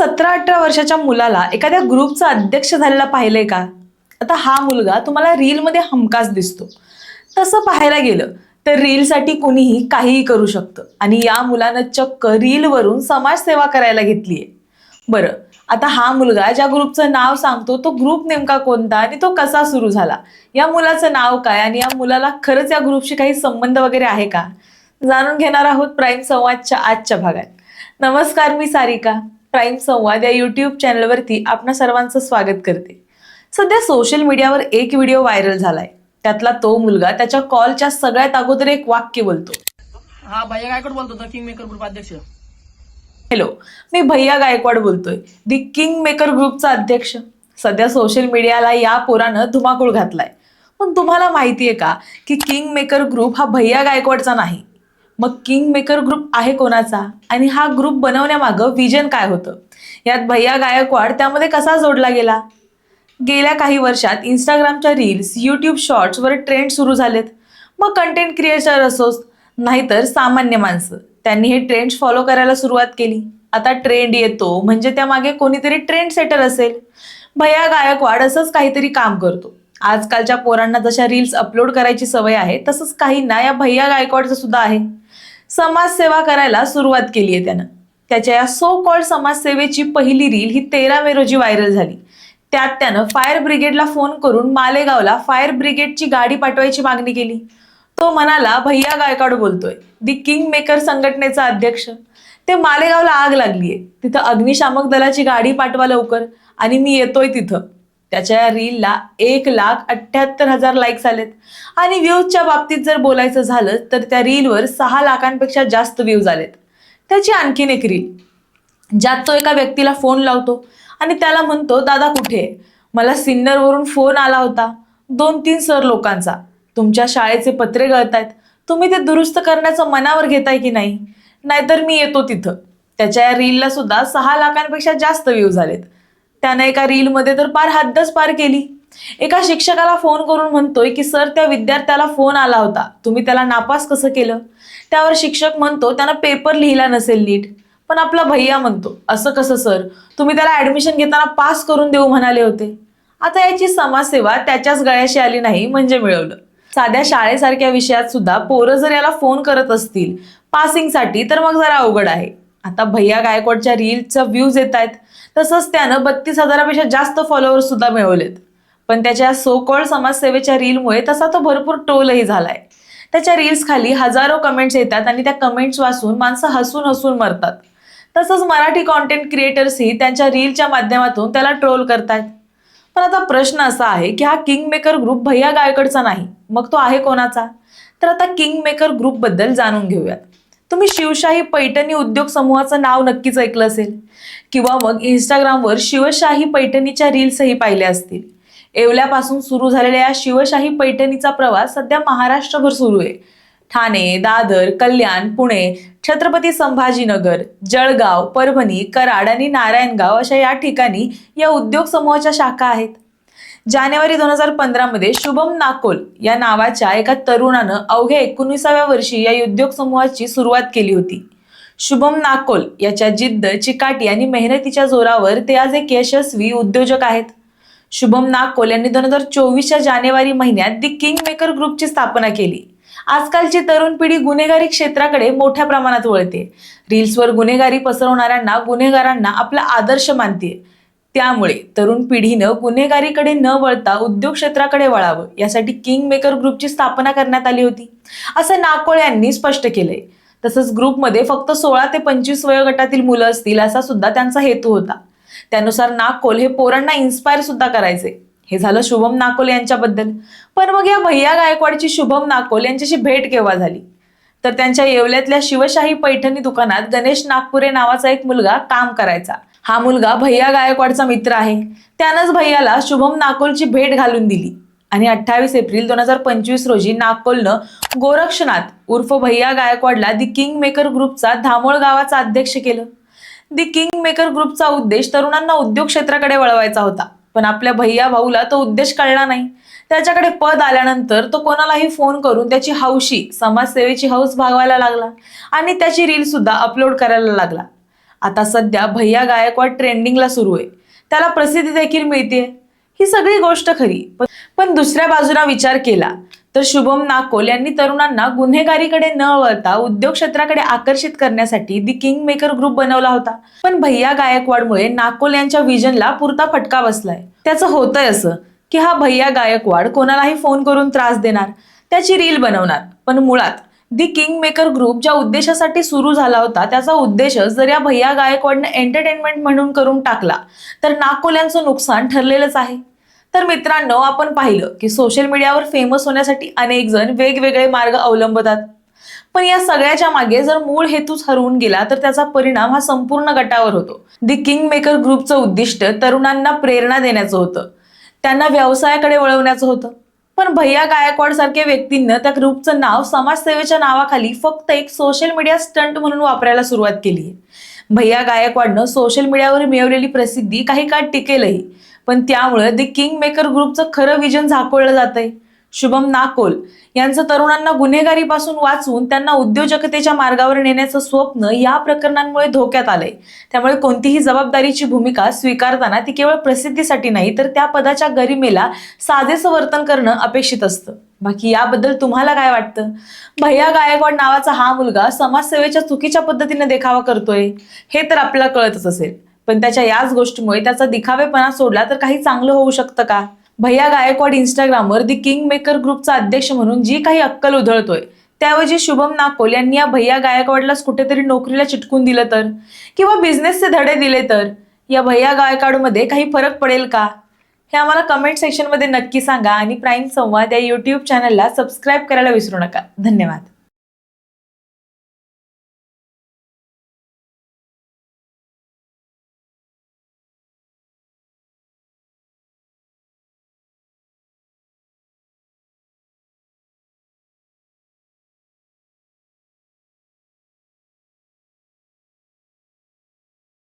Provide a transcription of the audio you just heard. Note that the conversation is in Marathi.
सतरा अठरा वर्षाच्या मुलाला एखाद्या ग्रुपचा अध्यक्ष झालेला पाहिलंय का? आता हा मुलगा तुम्हाला रीलमध्ये हमखास दिसतो. तसं पाहायला गेलं तर रीलसाठी कुणीही काहीही करू शकतं. आणि या मुलानं चक्क रीलवरून समाजसेवा करायला घेतलीये. बरं आता हा मुलगा ज्या ग्रुपचं नाव सांगतो तो ग्रुप नेमका कोणता आणि तो कसा सुरू झाला? या मुलाचं नाव काय आणि या मुलाला खरंच या ग्रुपशी काही संबंध वगैरे आहे का? जाणून घेणार आहोत प्राईम संवादच्या आजच्या भागात. नमस्कार मी सारिका. प्राईम संवाद या युट्यूब चॅनलवरती आपणा सर्वांचं स्वागत करते. सध्या सोशल मीडियावर एक व्हिडिओ व्हायरल झालाय. त्यातला तो मुलगा त्याच्या कॉलच्या सगळ्यात अगोदर एक वाक्य बोलतो. हा भैया गायकवाड बोलतो किंग मेकर ग्रुप अध्यक्ष. हॅलो मी भैया गायकवाड बोलतोय. दी किंग मेकर ग्रुपचा अध्यक्ष. सध्या सोशल मीडियाला या पोरानं धुमाकूळ घातलाय. पण तुम्हाला माहितीये का की किंग मेकर ग्रुप हा भैया गायकवाडचा नाही. मग किंग मेकर ग्रुप आहे कोणाचा? आणि हा ग्रुप बनवण्यामागं विजन काय होतं? यात भैया गायकवाड त्यामध्ये कसा जोडला गेला? गेल्या काही वर्षात इंस्टाग्रामच्या रील्स यूट्यूब शॉर्ट्सवर ट्रेंड सुरू झालेत. मग कंटेंट क्रिएटर असोच नाहीतर सामान्य माणसं. त्यांनी हे ट्रेंड्स फॉलो करायला सुरुवात केली. आता ट्रेंड येतो म्हणजे त्यामागे कोणीतरी ट्रेंड सेटर असेल. भैया गायकवाड असंच काहीतरी काम करतो. आजकालच्या पोरांना जशा रील्स अपलोड करायची सवय आहे तसंच काहींना या भैया गायकवाडचं सुद्धा आहे. समाजसेवा करायला सुरुवात केली आहे त्यानं. त्याच्या या सो कॉल्ड समाजसेवेची पहिली रील ही तेरा मे रोजी व्हायरल झाली. त्यात त्यानं फायर ब्रिगेडला फोन करून मालेगावला फायर ब्रिगेडची गाडी पाठवायची मागणी केली. तो म्हणाला भैया गायकवाड बोलतोय. दी किंग मेकर संघटनेचा अध्यक्ष. ते मालेगावला आग लागलीये. तिथं अग्निशामक दलाची गाडी पाठवा लवकर. आणि मी येतोय तिथं. त्याच्या या रीलला एक लाख अठ्ठ्याहत्तर हजार लाईक्स आलेत. आणि व्ह्यूजच्या बाबतीत जर बोलायचं झालं तर त्या रीलवर सहा लाखांपेक्षा जास्त व्ह्यूज आलेत. त्याची आणखीन एक रील ज्यात तो एका व्यक्तीला फोन लावतो आणि त्याला म्हणतो दादा कुठे आहे? मला सिन्नरवरून फोन आला होता. दोन तीन सर लोकांचा. तुमच्या शाळेचे पत्रे गळतायत. तुम्ही ते दुरुस्त करण्याचं मनावर घेताय की नाही? नाहीतर मी येतो तिथं. त्याच्या या रीलला सुद्धा सहा लाखांपेक्षा जास्त व्ह्यूज झालेत त्यानं एका रीलमध्ये तर पार हद्दच पार केली. एका शिक्षकाला फोन करून म्हणतोय की सर त्या विद्यार्थ्याला फोन आला होता. तुम्ही त्याला नापास कसं केलं? त्यावर शिक्षक म्हणतो त्यानं पेपर लिहिला नसेल नीट. पण आपला भैया म्हणतो असं कसं सर? तुम्ही त्याला ऍडमिशन घेताना पास करून देऊ म्हणाले होते. आता याची समाजसेवा त्याच्याच गळ्याशी आली नाही म्हणजे मिळवलं. साध्या शाळेसारख्या विषयात सुद्धा पोरं जर याला फोन करत असतील पासिंगसाठी तर मग जरा अवघड आहे. आता भैया गायकवाडच्या रीलच्या व्ह्यूज येत आहेत. तसंच त्यानं बत्तीस हजारापेक्षा जास्त फॉलोअर्स सुद्धा मिळवलेत. पण त्याच्या सो कॉल्ड समाजसेवेच्या रीलमुळे तसा तो भरपूर ट्रोलही झालाय. त्याच्या रील्स खाली हजारो कमेंट्स येतात आणि त्या कमेंट्स वाचून माणसं हसून हसून मरतात. तसंच मराठी कॉन्टेंट क्रिएटर्सही त्यांच्या रीलच्या माध्यमातून त्याला ट्रोल करतायत. पण आता प्रश्न असा आहे की हा किंग मेकर ग्रुप भैया गायकडचा नाही मग तो आहे कोणाचा? तर आता किंग मेकर ग्रुपबद्दल जाणून घेऊयात. तुम्ही शिवशाही पैठणी उद्योग समूहाचं नाव नक्कीच ऐकलं असेल. किंवा मग इंस्टाग्रामवर शिवशाही पैठणीच्या रील्सही पाहिल्या असतील. येवल्यापासून सुरू झालेल्या या शिवशाही पैठणीचा प्रवास सध्या महाराष्ट्रभर सुरू आहे. ठाणे दादर कल्याण पुणे छत्रपती संभाजीनगर जळगाव परभणी कराड आणि नारायणगाव अशा या ठिकाणी या उद्योग समूहाच्या शाखा आहेत. जानेवारी दोन हजार पंधरामध्ये शुभम नाकोल या नावाच्या एका तरुणानं अवघ्या एकोणीसाव्या वर्षी या उद्योग समूहाची सुरुवात केली होती. शुभम नाकोल याच्या जिद्द चिकाटी आणि मेहनतीच्या जोरावर ते आज एक यशस्वी उद्योजक आहेत. शुभम नाकोल यांनी दोन हजार चोवीसच्या जानेवारी महिन्यात दी किंग मेकर ग्रुपची स्थापना केली. आजकालची तरुण पिढी गुन्हेगारी क्षेत्राकडे मोठ्या प्रमाणात वळते. रील्सवर गुन्हेगारी पसरवणाऱ्यांना गुन्हेगारांना आपला आदर्श मानते. त्यामुळे तरुण पिढीनं गुन्हेगारीकडे न वळता उद्योग क्षेत्राकडे वळावं यासाठी किंग मेकर ग्रुपची स्थापना करण्यात आली होती. असं नाकोळ यांनी स्पष्ट केलंय. तसंच ग्रुपमध्ये फक्त सोळा ते पंचवीस वयोगटातील मुलं असतील असा सुद्धा त्यांचा हेतू होता. त्यानुसार नाकोल हे पोरांना इन्स्पायर सुद्धा करायचे. हे झालं शुभम नाकोल यांच्याबद्दल. पण मग या भैया गायकवाडची शुभम नाकोल यांच्याशी भेट केव्हा झाली? तर त्यांच्या येवल्यातल्या शिवशाही पैठणी दुकानात गणेश नागपुरे नावाचा एक मुलगा काम करायचा. हा मुलगा भैया गायकवाडचा मित्र आहे. त्यानंच भैयाला शुभम नाकोलची भेट घालून दिली. आणि अठ्ठावीस एप्रिल दोन हजार पंचवीस रोजी नागकोलनं गोरक्षनाथ उर्फ भैया गायकवाडला दी किंग मेकर ग्रुपचा धामोळ गावाचा अध्यक्ष केलं. दी किंग मेकर ग्रुपचा उद्देश तरुणांना उद्योग क्षेत्राकडे वळवायचा होता. पण आपल्या भैया भाऊला तो उद्देश कळला नाही. त्याच्याकडे पद आल्यानंतर तो कोणालाही फोन करून त्याची हौशी समाजसेवेची हौस भागवायला लागला. आणि त्याची रील सुद्धा अपलोड करायला लागला. आता सध्या भैया गायकवाड ट्रेंडिंगला सुरू आहे. त्याला प्रसिद्धी देखील मिळते ही सगळी गोष्ट खरी. पण- दुसऱ्या बाजूला विचार केला तर शुभम नाकोल यांनी तरुणांना गुन्हेगारीकडे न वळता उद्योग क्षेत्राकडे आकर्षित करण्यासाठी दी किंग मेकर ग्रुप बनवला होता. पण भैया गायकवाडमुळे नाकोल यांच्या विजनला पुरता फटका बसलाय. त्याचं होतंय असं की हा भैया गायकवाड कोणालाही फोन करून त्रास देणार त्याची रील बनवणार. पण मुळात दी किंग मेकर ग्रुप ज्या उद्देशासाठी सुरू झाला होता त्याचा उद्देश जर या भैया गायकवाडनं एंटरटेनमेंट म्हणून करून टाकला तर नाकोल्यांचं नुकसान ठरलेलंच आहे. तर मित्रांनो आपण पाहिलं की सोशल मीडियावर फेमस होण्यासाठी अनेक जण वेगवेगळे मार्ग अवलंबतात. पण या सगळ्याच्या मागे जर मूळ हेतूच हरवून गेला तर त्याचा परिणाम हा संपूर्ण गटावर होतो. दी किंग मेकर ग्रुपचं उद्दिष्ट तरुणांना प्रेरणा देण्याचं होतं. त्यांना व्यवसायाकडे वळवण्याचं होतं. पण भैया गायकवाड सारख्या व्यक्तींना त्या ग्रुपचं नाव समाजसेवेच्या नावाखाली फक्त एक सोशल मीडिया स्टंट म्हणून वापरायला सुरुवात केली आहे. भैया गायकवाडनं सोशल मीडियावर मिळवलेली प्रसिद्धी काही काळ टिकेलही पण त्यामुळे द किंग मेकर ग्रुपचं खरं विजन झाकोळलं जातंय. शुभम नाकोल यांचं तरुणांना गुन्हेगारीपासून वाचून त्यांना उद्योजकतेच्या मार्गावर नेण्याचं स्वप्न या प्रकरणांमुळे धोक्यात आलंय. त्यामुळे कोणतीही जबाबदारीची भूमिका स्वीकारताना ती केवळ प्रसिद्धीसाठी नाही तर त्या पदाच्या गरिमेला साधेसं वर्तन करणं अपेक्षित असतं. बाकी याबद्दल तुम्हाला काय वाटतं? भैया गायकवाड नावाचा हा मुलगा समाजसेवेच्या चुकीच्या पद्धतीने देखावा करतोय हे तर आपल्याला कळतच असेल. पण त्याच्या याच गोष्टीमुळे त्याचा दिखावेपणा सोडला तर काही चांगलं होऊ शकतं का? भैया गायकवाड इंस्टाग्रामवर दी किंग मेकर ग्रुपचा अध्यक्ष म्हणून जी काही अक्कल उधळतोय त्याऐवजी शुभम नाकोल यांनी या भैया गायकवाडलाच कुठेतरी नोकरीला चिटकून दिलं तर? किंवा बिझनेसचे धडे दिले तर? या भैया गायकवाडमध्ये काही फरक पडेल का? हे आम्हाला कमेंट सेक्शनमध्ये नक्की सांगा आणि प्राईम संवाद या यूट्यूब चॅनलला सबस्क्राईब करायला विसरू नका. धन्यवाद.